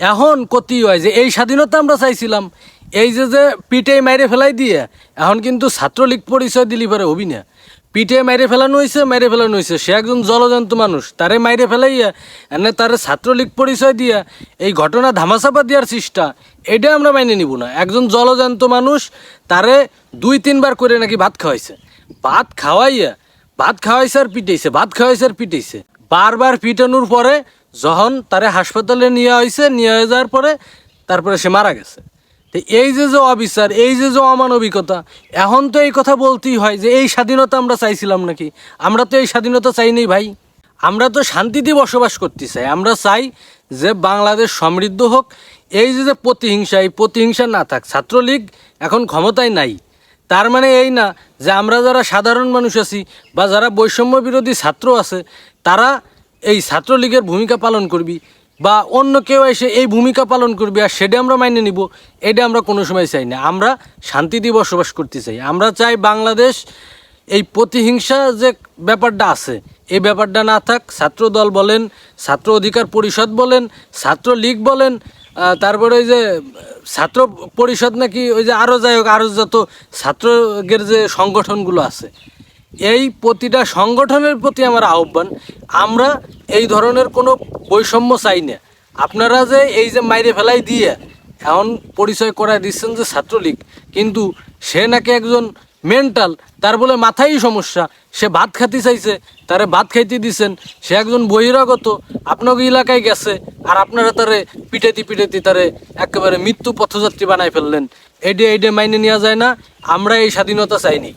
এখন কতি হয় যে এই স্বাধীনতা আমরা চাইছিলাম। এই যে যে পিঠে মাইরে ফেলাই দিয়ে, এখন কিন্তু ছাত্রলীগ পরিচয় দিলি পারে হবি না পিঠে মাইরে ফেলানো হয়েছে মাইরে ফেলানো হয়েছে সে একজন জলজন্ত মানুষ, তারে মাইরে ফেলাইয়া, এনে তারে ছাত্রলীগ পরিচয় দিয়া এই ঘটনা ধামাচাপা দেওয়ার চেষ্টা, এটা আমরা মাইনে নিব না। একজন জলজন্ত মানুষ, তারে দুই তিনবার করে নাকি ভাত খাওয়াইছে। ভাত খাওয়াইয়া, ভাত খাওয়াইছে আর পিটাইছে, ভাত খাওয়াইছে আর পিটাইছে। বারবার পিটানোর পরে যখন তারে হাসপাতালে নিয়ে হয়েছে নিয়ে যাওয়ার পরে তারপরে সে মারা গেছে। তো এই যে যে অবিচার, এই যে যে অমানবিকতা, এখন তো এই কথা বলতেই হয় যে এই স্বাধীনতা আমরা চাইছিলাম নাকি? আমরা তো এই স্বাধীনতা চাইনি ভাই। আমরা তো শান্তিতে বসবাস করতে চাই। আমরা চাই যে বাংলাদেশ সমৃদ্ধ হোক। এই যে যে প্রতিহিংসা, এই প্রতিহিংসা না থাক, ছাত্রলীগ এখন ক্ষমতায় নাই। তার মানে এই না যে আমরা যারা সাধারণ মানুষ আছি বা যারা বৈষম্য বিরোধী ছাত্র আছে, তারা এই ছাত্রলীগের ভূমিকা পালন করবি বা অন্য কেউ এসে এই ভূমিকা পালন করবি আর সেটা আমরা মাইনে নিব, এটা আমরা কোনো সময় চাই না। আমরা শান্তিতে বসবাস করতে চাই। আমরা চাই বাংলাদেশ এই প্রতিহিংসা যে ব্যাপারটা আছে, এই ব্যাপারটা না থাক ছাত্র দল বলেন, ছাত্র অধিকার পরিষদ বলেন ছাত্র লীগ বলেন তারপরে ওই যে ছাত্র পরিষদ নাকি ওই যে আরও যাই হোক আরও যত ছাত্রদের যে সংগঠনগুলো আছে, এই প্রতিটা সংগঠনের প্রতি আমার আহ্বান আমরা এই ধরনের কোনো বৈষম্য চাই না। আপনারা যে এই যে মাইরে ফেলাই দিয়ে এখন পরিচয় করায় দিচ্ছেন যে ছাত্রলীগ, কিন্তু সে নাকি একজন মেন্টাল, তার বলে মাথায় সমস্যা। সে ভাত খাতে চাইছে, তারে ভাত খাইতে দিছেন। সে একজন বহিরাগত, আপনাকে এলাকায় গেছে, আর আপনারা তারে পিটাইতে পিটাইতে তারে একেবারে মৃত্যু পথযাত্রী বানাই ফেললেন। এডে এডে মাইনে নেওয়া যায় না, আমরা এই স্বাধীনতা চাইনি।